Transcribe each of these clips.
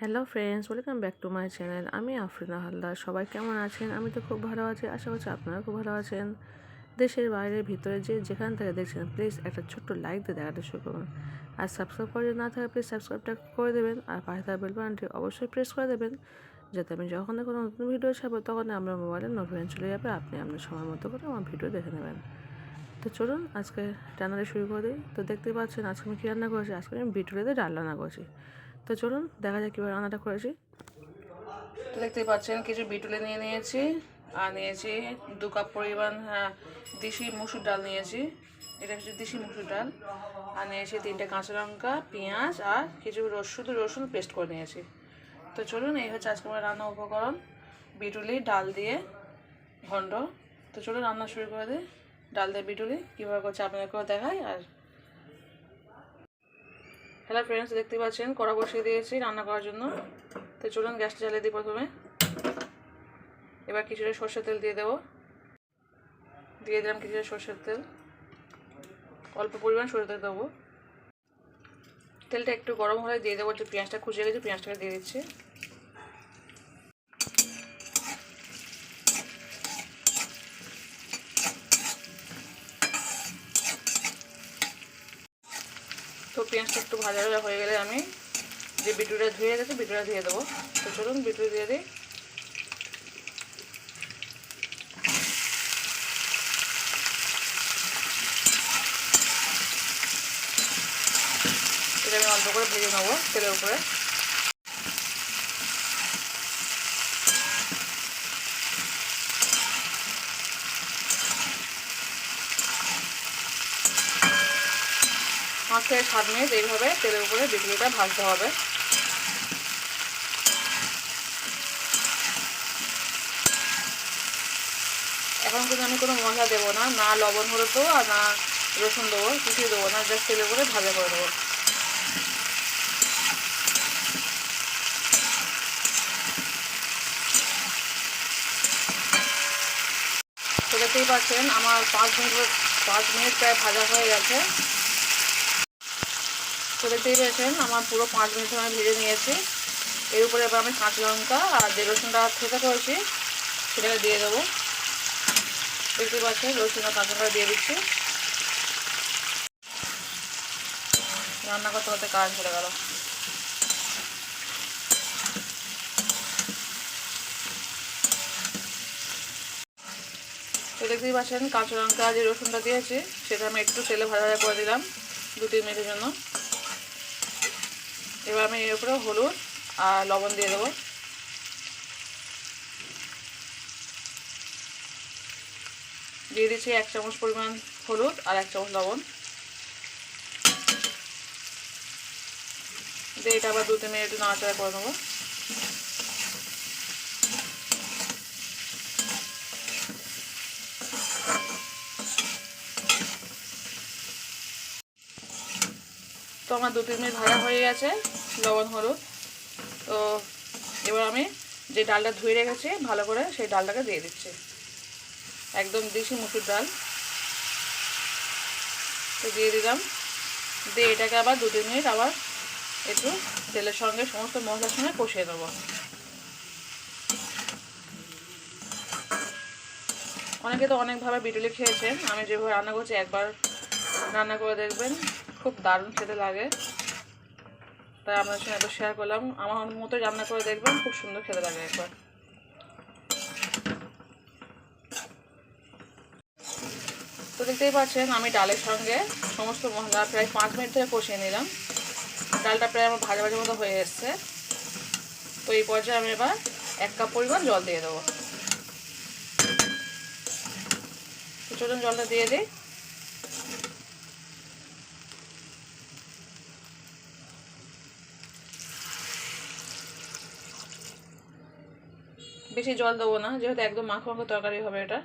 Hello friends welcome back to my channel আমি আফরিনা হালদার। সবাই কেমন আছেন? আমি তো খুব ভালো আছি। আশা করছি আপনারা খুব ভালো আছেন। দেশের বাইরে ভিতরে যে যেখান থেকে দেখছেন প্লিজ একটা ছোট্ট লাইক দিয়ে দেখাতে শুরু করুন আর সাবস্ক্রাইব করে না থাকে প্লিজ সাবস্ক্রাইবটা করে দেবেন। আর পাশে থাকা বেল বাটনটি অবশ্যই প্রেস করে দেবেন, যাতে আমি যখন কোনো নতুন ভিডিও ছাড়বো তখন আপনার মোবাইলে নোটিফিকেশন চলে যাবে। আপনি আপনার সময় মতো করে আমার ভিডিও দেখে নেবেন। তো চলুন, আজকে রান্নাটা শুরু করে দিই। তো দেখতেই পাচ্ছেন, আজকে আমি কী রান্না করেছি? আজকে আমি বিটুলে দিয়ে ডাল রান্না করেছি। তো চলুন দেখা যাক কীভাবে রান্নাটা করেছি তো দেখতেই পাচ্ছেন কিছু বিটুলে নিয়ে নিয়েছি আর নিয়েছি দু কাপ পরিমাণ হ্যাঁ, দেশি মুসুর ডাল নিয়েছি। এটা হচ্ছে দেশি মুসুর ডাল। আর নিয়েছি তিনটে কাঁচা লঙ্কা পেঁয়াজ আর কিছু রস শুধু রসুন পেস্ট করে নিয়েছি। তো চলুন এই হচ্ছে আজকে আমার রান্না উপকরণ বিটুলি ডাল দিয়ে ঘন্ট। তো চলুন রান্না শুরু করে দিই। ডাল দিয়ে বিটুলি কীভাবে করছে আপনাদেরকেও দেখাই আর হ্যালো ফ্রেন্ডস দেখতে পাচ্ছেন? কড়া বসিয়ে দিয়েছি রান্না করার জন্য। তো চলুন গ্যাসটা জ্বালিয়ে দিই প্রথমে। এবার কিছুটা সর্ষের তেল দিয়ে দেবো। দিয়ে দিলাম কিছুটা সর্ষের তেল। অল্প পরিমাণ সর্ষের তেল দেবো। তেলটা একটু গরম হলে দিয়ে দেবো যে পেঁয়াজটা খুঁজে গেছে, পেঁয়াজটাকে দিয়ে দিচ্ছি। তো পেঁয়াজটা একটু ভাজা ভাজা হয়ে গেলে আমি যে বিটুটা ধুয়ে গেছে, বিটুটা দিয়ে দেবো। তো চলুন বিটু দিয়ে দিই। এটা আমি অল্প করে ভেজে নেব তেলের উপরে। পাঁচ থেকে সাত মিনিট এইভাবে তেলের উপরে বিটুলিটা ভাজতে হবে। এখন কিন্তু আমি কোনো মশলা দেবো না না লবণ হলুদ দেবো আর না রসুন দেবো, কিছুই দেবো না জাস্ট তেলের উপরে ভাজা করে দেবো। দেখতেই পাচ্ছেন, আমার পাঁচ মিনিট পাঁচ মিনিট প্রায় ভাজা হয়ে গেছে। তো দেখতেই আমার পুরো পাঁচ মিনিট সময় ভেজে নিয়েছি। এর উপরে এবার আমি কাঁচা লঙ্কা আর যে রসুনটা থেতে করেছি, সেটাকে দিয়ে দেবো। দেখতেই পাচ্ছেন, রসুন আর কাঁচা দিয়ে দিচ্ছি। রান্না করতে করতে কাজ চলে গেল। তো দেখতেই পাচ্ছেন, কাঁচা লঙ্কা যে রসুনটা দিয়েছি, সেটা আমি একটু তেলে ভাজা ভাজা করে দিলাম দু তিন মিনিটের জন্য। এবার আমি এর উপরে হলুদ আর লবণ দিয়ে দেবো। দিয়ে দিচ্ছি এক চামচ পরিমাণ হলুদ আর এক চামচ লবণ। দিয়ে এটা আবার দু তিন মিনিট নাড়াচাড়া করে নেব। তো আমার দু তিন মিনিট ভাজা হয়ে গেছে। লবণ, হলুদ। তো এবার আমি যে ডালটা ধুয়ে রেখেছি, ভালো করে সেই ডালটাকে দিয়ে দিচ্ছি। একদম দেশি মুসুর ডাল। তো দিয়ে দিলাম। দিয়ে এটাকে আবার দু, তিন মিনিট আবার একটু তেলের সঙ্গে সমস্ত মশলার সঙ্গে কষিয়ে দেবো। অনেকে তো অনেকভাবে বিটুলি খেয়েছেন। আমি যেভাবে রান্না করছি, একবার রান্না করে দেখবেন, খুব দারুণ খেতে লাগে। তাই আপনাদের সঙ্গে একবার শেয়ার করলাম। আমার মতো রান্না করে দেখবেন, খুব সুন্দর খেতে লাগে একবার। তো দেখতেই পাচ্ছেন, আমি ডালের সঙ্গে সমস্ত মশলা প্রায় পাঁচ মিনিট ধরে কষিয়ে নিলাম। ডালটা প্রায় আমার ভাজা ভাজার মতো হয়ে এসছে। তো এই পর্যায়ে আমি এবার এক কাপ পরিমাণ জল দিয়ে দেবো। চলুন জলটা দিয়ে দিই। বেশি জল দেবো না, যেহেতু একদম মাখো মাখো তরকারি হবে এটা।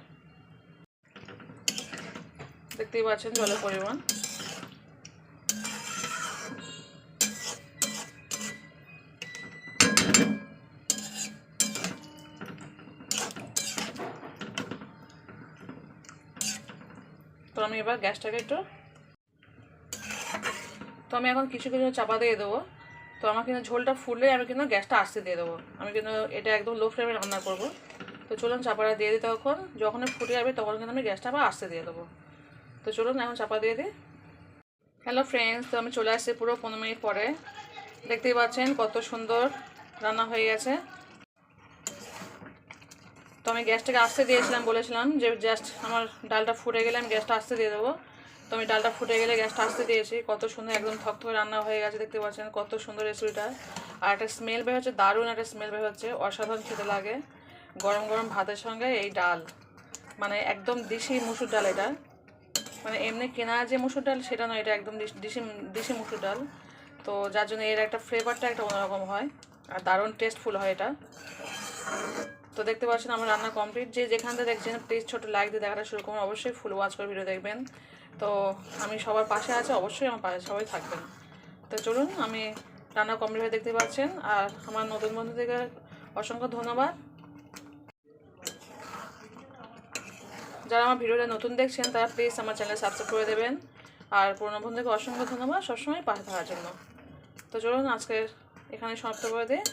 দেখতেই পাচ্ছেন জলের পরিমাণ। তো আমি এবার গ্যাসটাকে একটু তো আমি এখন কিছু কিছু চাপা দিয়ে দেবো। তো আমার কিন্তু ঝোলটা ফুলে আমি কিন্তু গ্যাসটা আসতে দিয়ে দেবো। আমি কিন্তু এটা একদম লো ফ্লেমে রান্না করব। তো চলুন চাপাটা দিয়ে দিই তখন যখন ফুটে যাবে তখন কিন্তু আমি গ্যাসটা আবার আসতে দিয়ে দেবো। তো চলুন এখন চাপা দিয়ে দিই। হ্যালো ফ্রেন্ডস তো আমি চলে আসছি পুরো পনেরো মিনিট পরে। দেখতেই পাচ্ছেন কত সুন্দর রান্না হয়ে গেছে। তো আমি গ্যাসটাকে আসতে দিয়েছিলাম, বলেছিলাম যে জাস্ট আমার ডালটা ফুটে গেলে আমি গ্যাসটা আসতে দিয়ে দেবো। তো আমি ডালটা ফুটে গেলে গ্যাসটা আসতে দিয়েছি। কত সুন্দর একদম থকথকে রান্না হয়ে গেছে, দেখতে পাচ্ছেন কত সুন্দর রেসিপিটা আর একটা স্মেল বের হচ্ছে, দারুণ একটা স্মেল বের হচ্ছে, অসাধারণ খেতে লাগে। গরম গরম ভাতের সঙ্গে এই ডাল। মানে একদম দেশি মুসুর ডাল এটা। মানে এমনি কেনা যে মুসুর ডাল, সেটা নয়, এটা একদম দেশি দেশি মুসুর ডাল। তো যার জন্য এর একটা ফ্লেভারটা একটা অন্যরকম হয়, আর দারুণ টেস্টফুল হয় এটা। তো দেখতে পাচ্ছেন আমার রান্না কমপ্লিট যে যেখান থেকে দেখছেন প্লিজ ছোটো লাইক দিয়ে দেখাটা শুরু করুন। অবশ্যই ফুল ওয়াচ করে ভিডিও দেখবেন। তো আমি সবার পাশে আছে, অবশ্যই আমার পাশে সবাই থাকবেন। তো চলুন, আমি রান্না কমপ্লিট হয়ে দেখতে পাচ্ছেন, আর আমার নতুন বন্ধুদেরকে অসংখ্য ধন্যবাদ। যারা আমার ভিডিওটা নতুন দেখছেন, তারা প্লিজ আমার চ্যানেল সাবস্ক্রাইব করে দেবেন, আর পুরোনো বন্ধুকে অসংখ্য ধন্যবাদ সবসময় পাশে থাকার জন্য। তো চলুন, আজকে এখানে সমাপ্ত করে দিই।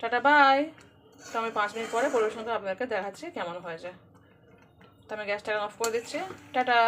টাটা বাই তো আমি পাঁচ মিনিট পরে পরিবেশন করে আপনাদেরকে দেখাচ্ছি কেমন হয়েছে। তো আমি গ্যাসটাকে অফ করে দিচ্ছি। টাটা!